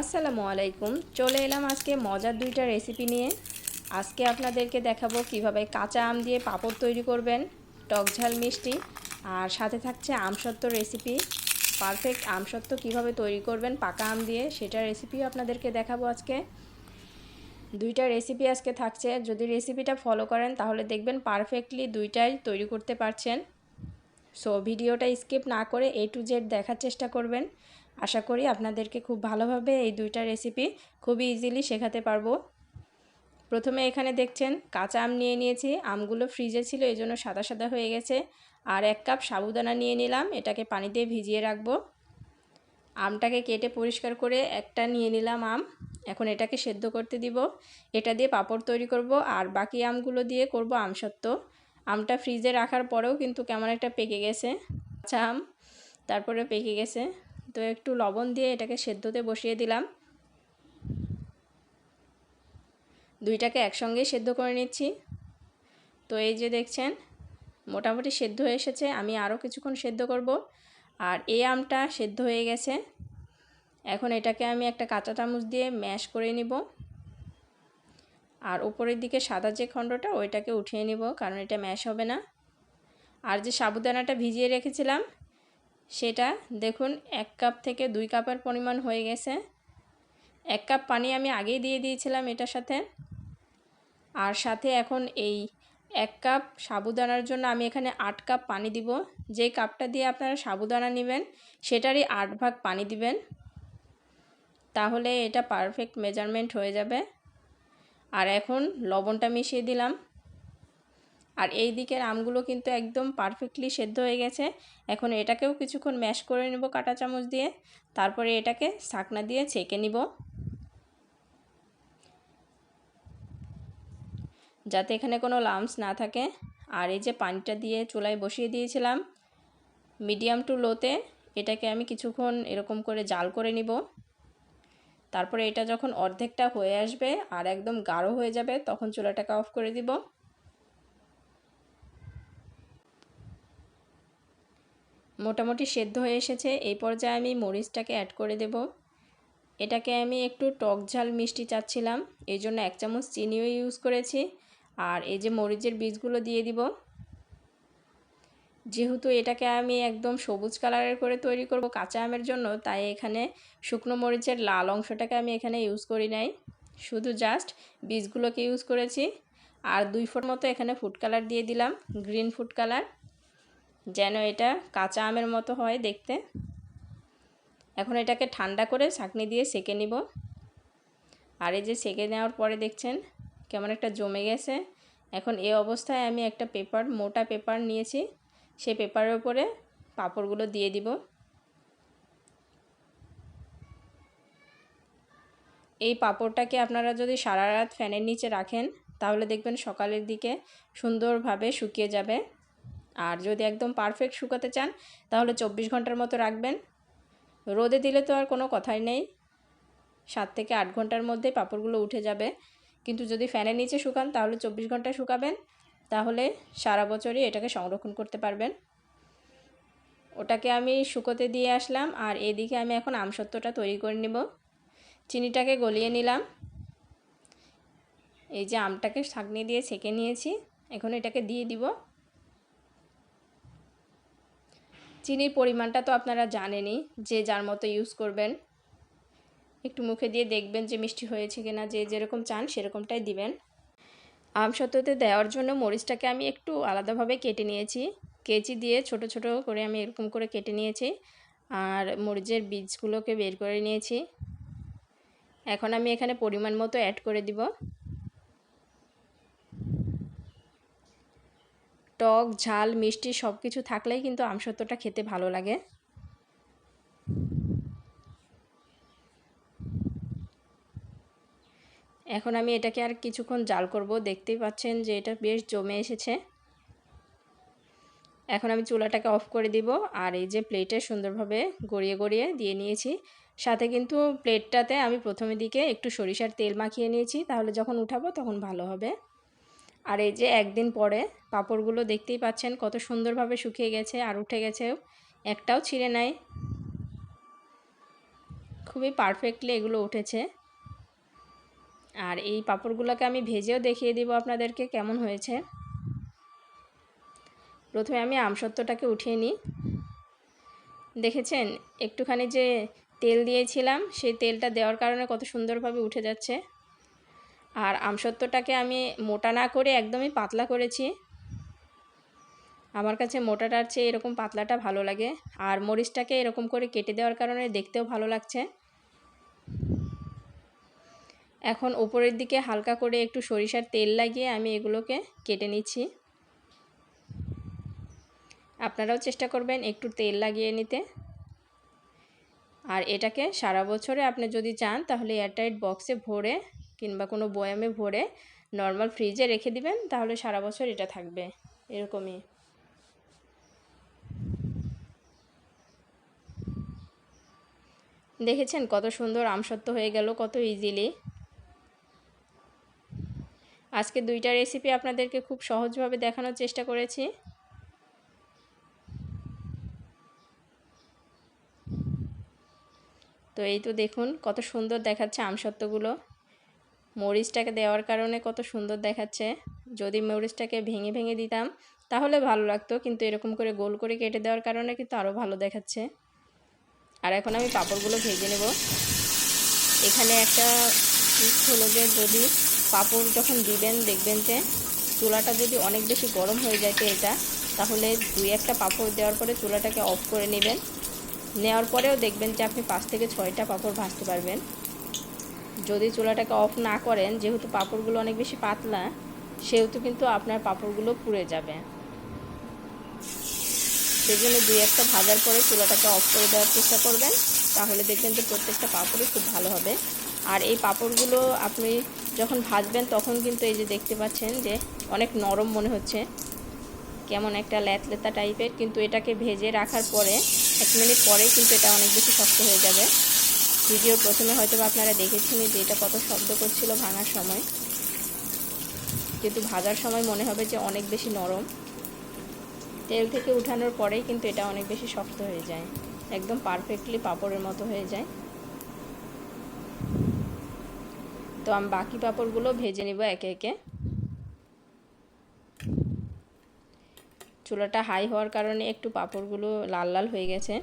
আসসালামু আলাইকুম। চলে এলাম আজকে মজার দুইটা রেসিপি নিয়ে। আজকে আপনাদেরকে দেখাবো কীভাবে কাঁচা আম দিয়ে পাঁপড় তৈরি করবেন। টক ঝাল মিষ্টি। আর সাথে থাকছে আমসত্ত্ব রেসিপি পারফেক্ট আমসত্ত্ব কীভাবে তৈরি করবেন পাকা আম দিয়ে, সেটা রেসিপিও আপনাদেরকে দেখাবো আজকে। দুইটা রেসিপি আজকে থাকছে। যদি রেসিপিটা ফলো করেন, তাহলে দেখবেন পারফেক্টলি দুইটাই তৈরি করতে পারছেন। সো ভিডিওটা স্কিপ না করে এ টু জেড দেখার চেষ্টা করবেন। আশা করি আপনাদেরকে খুব ভালোভাবে এই দুইটা রেসিপি খুবই ইজিলি শেখাতে পারব। প্রথমে এখানে দেখছেন, কাঁচা আম নিয়ে নিয়েছি। আমগুলো ফ্রিজে ছিল, এই জন্য সাদা সাদা হয়ে গেছে। আর এক কাপ সাবুদানা নিয়ে নিলাম, এটাকে পানি দিয়ে ভিজিয়ে রাখব। আমটাকে কেটে পরিষ্কার করে একটা নিয়ে নিলাম আম। এখন এটাকে সেদ্ধ করতে দিব। এটা দিয়ে পাঁপড় তৈরি করব, আর বাকি আমগুলো দিয়ে করব আমসত্ত্ব আমটা ফ্রিজে রাখার পরেও কিন্তু কেমন একটা পেকে গেছে। আম তারপরে পেকে গেছে। তো একটু লবণ দিয়ে এটাকে সেদ্ধতে বসিয়ে দিলাম। দুইটাকে একসঙ্গে সেদ্ধ করে নিচ্ছি। তো এই যে দেখছেন, মোটামুটি সেদ্ধ হয়ে এসেছে, আমি আরও কিছুক্ষণ সেদ্ধ করব। আর এই আমটা সেদ্ধ হয়ে গেছে। এখন এটাকে আমি একটা কাঁচা চামচ দিয়ে ম্যাশ করে নিব। আর উপরের দিকে সাদা যে খণ্ডটা, ওইটাকে উঠিয়ে নিব, কারণ এটা ম্যাশ হবে না। আর যে সাবুদানাটা ভিজিয়ে রেখেছিলাম সেটা দেখুন, এক কাপ থেকে দুই কাপের পরিমাণ হয়ে গেছে। এক কাপ পানি আমি আগেই দিয়ে দিয়েছিলাম এটার সাথে। আর সাথে এখন এই এক কাপ সাবুদানার জন্য আমি এখানে আট কাপ পানি দিব। যেই কাপটা দিয়ে আপনারা সাবুদানা নেবেন, সেটারই আট ভাগ পানি দিবেন। তাহলে এটা পারফেক্ট মেজারমেন্ট হয়ে যাবে। আর এখন লবণটা মিশিয়ে দিলাম। আর এই দিকের আমগুলো কিন্তু একদম পারফেক্টলি সেদ্ধ হয়ে গেছে। এখন এটাকেও কিছুক্ষণ ম্যাশ করে নেব কাটা চামচ দিয়ে। তারপরে এটাকে শাকনা দিয়ে ছেঁকে নিব। যাতে এখানে কোনো লামস না থাকে। আর এই যে পানিটা দিয়ে চুলায় বসিয়ে দিয়েছিলাম মিডিয়াম টু লোতে এটাকে আমি কিছুক্ষণ এরকম করে জাল করে নিব। তারপরে এটা যখন অর্ধেকটা হয়ে আসবে আর একদম গাঢ় হয়ে যাবে, তখন চুলাটাকে অফ করে দিব। মোটামুটি সেদ্ধ হয়ে এসেছে। এই পর্যায়ে আমি মরিচটাকে অ্যাড করে দেব। এটাকে আমি একটু টক ঝাল মিষ্টি চাচ্ছিলাম, এই জন্য এক চামচ চিনিও ইউজ করেছি। আর এই যে মরিচের বীজগুলো দিয়ে দিব। যেহেতু এটাকে আমি একদম সবুজ কালারের করে তৈরি করব কাঁচা আমের জন্য, তাই এখানে শুকনো মরিচের লাল অংশটাকে আমি এখানে ইউজ করি নাই। শুধু জাস্ট বীজগুলোকে ইউজ করেছি। আর দুই ফুট মতো এখানে ফুড কালার দিয়ে দিলাম গ্রিন ফুড কালার যেন এটা কাঁচা আমের মতো হয় দেখতে। এখন এটাকে ঠান্ডা করে ছাঁকনি দিয়ে সেকে নিব। আর এই যে সেকে নেওয়ার পরে দেখছেন কেমন একটা জমে গেছে। এখন এ অবস্থায় আমি একটা পেপার, মোটা পেপার নিয়েছি। সেই পেপারের উপরে পাঁপড়গুলো দিয়ে দিব। এই পাঁপড়টাকে আপনারা যদি সারা রাত ফ্যানের নিচে রাখেন, তাহলে দেখবেন সকালের দিকে সুন্দরভাবে শুকিয়ে যাবে। আর যদি একদম পারফেক্ট শুকাতে চান, তাহলে চব্বিশ ঘণ্টার মতো রাখবেন। রোদে দিলে তো আর কোনো কথাই নেই। সাত থেকে আট ঘণ্টার মধ্যে পাঁপড়গুলো উঠে যাবে। কিন্তু যদি ফ্যানের নিচে শুকান, তাহলে চব্বিশ ঘণ্টা শুকাবেন। তাহলে সারা বছরই এটাকে সংরক্ষণ করতে পারবেন। ওটাকে আমি শুকোতে দিয়ে আসলাম, আর এদিকে আমি এখন আমসত্ত্বটা তৈরি করে নেব। চিনিটাকে গলিয়ে নিলাম। এই যে আমটাকে ছাঁকনি দিয়ে ছেঁকে নিয়েছি। এখন এটাকে দিয়ে দিব। চিনির পরিমাণটা তো আপনারা জানেনই যে যার মতো ইউজ করবেন। একটু মুখে দিয়ে দেখবেন যে মিষ্টি হয়েছে কিনা, যে যেরকম চান সেরকমটাই দিবেন। আম সত্যতে দেওয়ার জন্য মরিচটাকে আমি একটু আলাদাভাবে কেটে নিয়েছি। কেচি দিয়ে ছোট ছোট করে আমি এরকম করে কেটে নিয়েছি আর মরিচের বীজগুলোকে বের করে নিয়েছি। এখন আমি এখানে পরিমাণ মতো অ্যাড করে দিব। টক, ঝাল, মিষ্টি সব কিছু থাকলেই কিন্তু আমসত্ত্বটা খেতে ভালো লাগে। এখন আমি এটাকে আর কিছুক্ষণ জাল করব। দেখতেই পাচ্ছেন যে এটা বেশ জমে এসেছে। এখন আমি চুলাটাকে অফ করে দিব আর এই যে প্লেটে সুন্দরভাবে গড়িয়ে গড়িয়ে দিয়ে নিয়েছি। সাথে কিন্তু প্লেটটাতে আমি প্রথমে দিকে একটু সরিষার তেল মাখিয়ে নিয়েছি। তাহলে যখন উঠাবো তখন ভালো হবে। আর এই যে একদিন পরে পাঁপড়গুলো দেখতেই পাচ্ছেন, কত সুন্দরভাবে শুকিয়ে গেছে আর উঠে গেছে। একটাও ছিঁড়ে নাই। খুবই পারফেক্টলি এগুলো উঠেছে। আর এই পাঁপড়গুলোকে আমি ভেজেও দেখিয়ে দিব আপনাদেরকে কেমন হয়েছে। প্রথমে আমি আমসত্ত্বটাকে উঠিয়ে নিই। দেখেছেন? একটুখানি যে তেল দিয়েছিলাম, সেই তেলটা দেওয়ার কারণে কত সুন্দরভাবে উঠে যাচ্ছে। আর আমসত্ত্বটাকে আমি মোটা না করে একদমই পাতলা করেছি। আমার কাছে মোটাটার চেয়ে এরকম পাতলাটা ভালো লাগে। আর মরিচটাকে এরকম করে কেটে দেওয়ার কারণে দেখতেও ভালো লাগছে। এখন ওপরের দিকে হালকা করে একটু সরিষার তেল লাগিয়ে আমি এগুলোকে কেটে নিচ্ছি। আপনারাও চেষ্টা করবেন একটু তেল লাগিয়ে নিতে। আর এটাকে সারা বছরে আপনি যদি চান তাহলে এয়ারটাইট বক্সে ভরে কিংবা কোনো বয়ামে ভরে নর্মাল ফ্রিজে রেখে দিবেন, তাহলে সারা বছর এটা থাকবে। এরকমই। দেখেছেন কত সুন্দর আমসত্ত্ব হয়ে গেল, কত ইজিলি আজকে দুইটা রেসিপি আপনাদেরকে খুব সহজভাবে দেখানোর চেষ্টা করেছি। তো এই তো দেখুন, কত সুন্দর দেখাচ্ছে আমসত্ত্বগুলো। মরিচটাকে দেওয়ার কারণে কত সুন্দর দেখাচ্ছে। যদি মরিচটাকে ভেঙে ভেঙে দিতাম, তাহলে ভালো লাগতো, কিন্তু এরকম করে গোল করে কেটে দেওয়ার কারণে কিন্তু আরও ভালো দেখাচ্ছে। আর এখন আমি পাঁপড়গুলো ভেজে নেব। এখানে একটা হলো যে যদি পাঁপড় যখন দিবেন, দেখবেন যে চুলাটা যদি অনেক বেশি গরম হয়ে যায় তেলটা তাহলে দুই একটা পাঁপড় দেওয়ার পরে চুলাটাকে অফ করে নেবেন। নেওয়ার পরেও দেখবেন যে আপনি পাঁচ থেকে ছয়টা পাঁপড় ভাজতে পারবেন। যদি চুলাটাকে অফ না করেন, যেহেতু পাঁপড়গুলো অনেক বেশি পাতলা, সেহেতু কিন্তু আপনার পাঁপড়গুলো পুড়ে যাবে। সেই জন্য দুই একটা ভাজার পরে চুলাটাকে অফ করে দেওয়ার চেষ্টা করবেন, তাহলে দেখবেন যে প্রত্যেকটা পাঁপড়ই খুব ভালো হবে। আর এই পাঁপড়গুলো আপনি যখন ভাজবেন, তখন কিন্তু এই যে দেখতে পাচ্ছেন যে অনেক নরম মনে হচ্ছে। কেমন একটা ল্যাতলেতা টাইপের কিন্তু এটাকে ভেজে রাখার পরে, এক মিনিট পরেই কিন্তু এটা অনেক বেশি শক্ত হয়ে যাবে। ভিডিওর প্রথমে হয়তো আপনারা দেখেছিলেন যে এটা কত শব্দ করছিল ভাঙার সময়। কিন্তু ভাজার সময় মনে হবে যে অনেক বেশি নরম। তেল থেকে উঠানোর পরেই কিন্তু এটা অনেক বেশি শক্ত হয়ে যায়। একদম পারফেক্টলি পাপড়ের মতো হয়ে যায়। তো আমি বাকি পাপড়গুলো ভেজে নেব একে একে। চুলাটা হাই হওয়ার কারণে একটু পাপড়গুলো লাল লাল হয়ে গেছে।